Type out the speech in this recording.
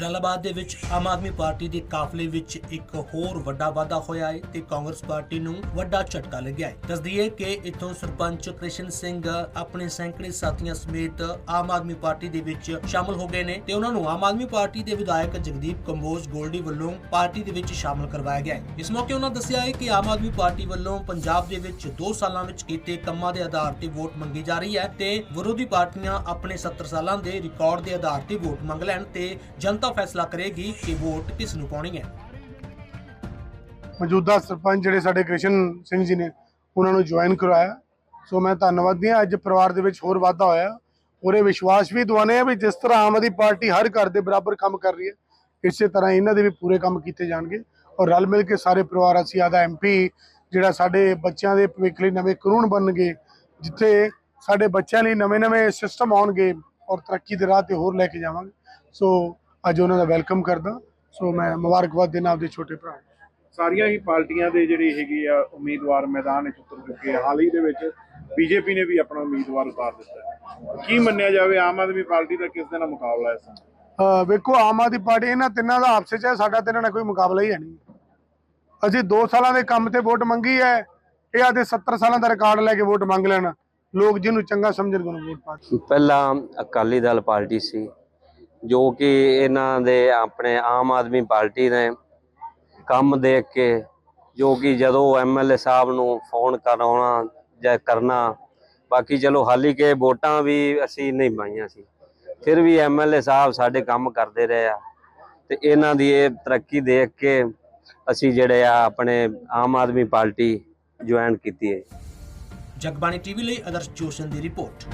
ਜਲਾਲਾਬਾਦ ਦੇ ਵਿੱਚ ਆਮ ਆਦਮੀ ਪਾਰਟੀ ਦੇ ਕਾਫਲੇ ਵਿੱਚ ਇੱਕ ਹੋਰ ਵੱਡਾ ਵਾਧਾ ਹੋਇਆ ਹੈ ਤੇ ਕਾਂਗਰਸ ਪਾਰਟੀ ਨੂੰ ਵੱਡਾ ਝਟਕਾ ਲੱਗਿਆ ਹੈ। ਦੱਸਦੀਏ ਕਿ ਇਥੋਂ ਸਰਪੰਚ ਕ੍ਰਿਸ਼ਨ ਸਿੰਘ ਆਪਣੇ ਸੈਂਕੜੇ ਸਾਥੀਆਂ ਸਮੇਤ ਆਮ ਆਦਮੀ ਪਾਰਟੀ ਦੇ ਵਿੱਚ ਸ਼ਾਮਲ ਹੋ ਗਏ ਨੇ ਤੇ ਉਹਨਾਂ ਨੂੰ ਆਮ ਆਦਮੀ ਪਾਰਟੀ ਦੇ ਵਿਧਾਇਕ ਜਗਦੀਪ ਕੰਬੋਜ ਗੋਲਡੀ ਵੱਲੋਂ ਪਾਰਟੀ ਦੇ ਵਿੱਚ ਸ਼ਾਮਲ ਕਰਵਾਇਆ ਗਿਆ ਹੈ। ਇਸ ਮੌਕੇ ਉਹਨਾਂ ਦੱਸਿਆ ਹੈ ਕਿ ਆਮ ਆਦਮੀ ਪਾਰਟੀ ਵੱਲੋਂ ਪੰਜਾਬ ਦੇ ਵਿੱਚ 2 ਸਾਲਾਂ ਵਿੱਚ ਕੀਤੇ ਕੰਮਾਂ ਦੇ ਆਧਾਰ ਤੇ ਵੋਟ ਮੰਗੀ ਜਾ ਰਹੀ ਹੈ ਤੇ ਵਿਰੋਧੀ ਪਾਰਟੀਆਂ ਆਪਣੇ 70 ਸਾਲਾਂ ਦੇ ਰਿਕਾਰਡ ਦੇ ਆਧਾਰ ਤੇ ਵੋਟ ਮੰਗ ਲੈਣ ਤੇ ਜਨਤਾ ਫੈਸਲਾ ਕਰੇਗੀ ਕਿ ਵੋਟ ਕਿਸ ਨੂੰ ਪਾਉਣੀ ਹੈ। ਮੌਜੂਦਾ ਸਰਪੰਚ ਜਿਹੜੇ ਸਾਡੇ ਕ੍ਰਿਸ਼ਨ ਸਿੰਘ ਜੀ ਨੇ, ਉਹਨਾਂ ਨੂੰ ਜੁਆਇਨ ਕਰਵਾਇਆ। ਸੋ ਮੈਂ ਧੰਨਵਾਦੀ ਹਾਂ। ਅੱਜ ਪਰਿਵਾਰ ਦੇ ਵਿੱਚ ਹੋਰ ਵਾਧਾ ਹੋਇਆ। ਪੂਰੇ ਵਿਸ਼ਵਾਸ ਵੀ ਦਵਾਨੇ ਆ ਵੀ ਜਿਸ ਤਰ੍ਹਾਂ ਆਮ ਆਦਮੀ ਪਾਰਟੀ ਹਰ ਘਰ ਦੇ ਬਰਾਬਰ ਕੰਮ ਕਰ ਰਹੀ ਹੈ, ਇਸੇ ਤਰ੍ਹਾਂ ਇਹਨਾਂ ਦੇ ਵੀ ਪੂਰੇ ਕੰਮ ਕੀਤੇ ਜਾਣਗੇ। ਔਰ ਰਲ ਮਿਲ ਕੇ ਸਾਰੇ ਪਰਿਵਾਰ, ਅਸੀਂ ਆਦਾ ਐਮਪੀ ਜਿਹੜਾ ਸਾਡੇ ਬੱਚਿਆਂ ਦੇ ਭਵਿੱਖ ਲਈ ਨਵੇਂ ਕਾਨੂੰਨ ਬਣਨਗੇ, ਜਿੱਥੇ ਸਾਡੇ ਬੱਚਿਆਂ ਲਈ ਨਵੇਂ-ਨਵੇਂ ਸਿਸਟਮ ਆਉਣਗੇ ਔਰ ਤਰੱਕੀ ਦੇ ਰਾਹ ਤੇ ਹੋਰ ਲੈ ਕੇ ਜਾਵਾਂਗੇ। ਸੋ ਅੱਜ ਉਹਨਾਂ ਦਾ ਵੈਲਕਮ ਕਰਦਾ। ਸੋ ਮੈਂ ਮੁਬਾਰਕਬਾਦ ਦੇਣਾ ਆਪਦੇ ਛੋਟੇ ਭਰਾ ਨੂੰ। ਸਾਰੀਆਂ ਹੀ ਪਾਰਟੀਆਂ ਦੇ ਜਿਹੜੇ ਹੈਗੇ ਆ ਉਮੀਦਵਾਰ ਮੈਦਾਨ ਵਿੱਚ ਉਤਰ ਚੁੱਕੇ ਆ। ਹਾਲ ਹੀ ਦੇ ਵਿੱਚ ਬੀਜੇਪੀ ਨੇ ਵੀ ਆਪਣਾ ਉਮੀਦਵਾਰ ਉਤਾਰ ਦਿੱਤਾ। ਕੀ ਮੰਨਿਆ ਜਾਵੇ ਆਮ ਆਦਮੀ ਪਾਰਟੀ ਦਾ ਕਿਸ ਦੇ ਨਾਲ ਮੁਕਾਬਲਾ ਹੈ ਇਸ ਵੇਖੋ ਆਮ ਆਦਮੀ ਪਾਰਟੀ ਇਹਨਾਂ ਤਿੰਨਾਂ ਦਾ ਆਪਸ ਵਿੱਚ ਹੈ ਸਾਡਾ ਤੇ ਇਹਨਾਂ ਨਾਲ ਕੋਈ ਮੁਕਾਬਲਾ ਹੀ ਹੈ ਨਹੀਂ। ਅਸੀਂ 2 ਸਾਲਾਂ ਦੇ ਕੰਮ ਤੇ ਵੋਟ ਮੰਗੀ ਹੈ ਇਹ ਆਦੇ 70 ਸਾਲਾਂ ਦਾ ਰਿਕਾਰਡ ਲੈ ਕੇ ਵੋਟ ਮੰਗ ਲੈਣ। ਲੋਕ ਜਿਹਨੂੰ ਚੰਗਾ ਸਮਝਣ ਉਹਨੂੰ ਵੋਟ ਪਾ। ਪਹਿਲਾਂ ਅਕਾਲੀ ਦਲ ਪਾਰਟੀ ਸੀ ਜੋ ਕਿ ਇਹਨਾਂ ਦੇ ਆਪਣੇ ਆਮ ਆਦਮੀ ਪਾਰਟੀ ਨੇ ਕੰਮ ਦੇਖ ਕੇ, ਜੋ ਕਿ ਜਦੋਂ ਐਮਐਲਏ ਸਾਹਿਬ ਨੂੰ ਫੋਨ ਕਰਾਉਣਾ ਜਾਂ ਕਰਨਾ, ਬਾਕੀ ਚਲੋ ਹਾਲੀ ਕੇ ਵੋਟਾਂ ਵੀ ਅਸੀਂ ਨਹੀਂ ਪਾਈਆਂ ਸੀ। ਫਿਰ ਵੀ ਐਮਐਲਏ ਸਾਹਿਬ ਸਾਡੇ ਕੰਮ ਕਰਦੇ ਰਹੇ ਆ ਤੇ ਇਹਨਾਂ ਦੀ ਇਹ ਤਰੱਕੀ ਦੇਖ ਕੇ ਅਸੀਂ ਜਿਹੜੇ ਆ ਆਪਣੇ ਆਮ ਆਦਮੀ ਪਾਰਟੀ ਜੁਆਇਨ ਕੀਤੀ ਹੈ। ਜਗਬਾਣੀ ਟੀਵੀ ਲਈ ਆਦਰਸ਼ ਜੋਸ਼ਨ ਦੀ ਰਿਪੋਰਟ।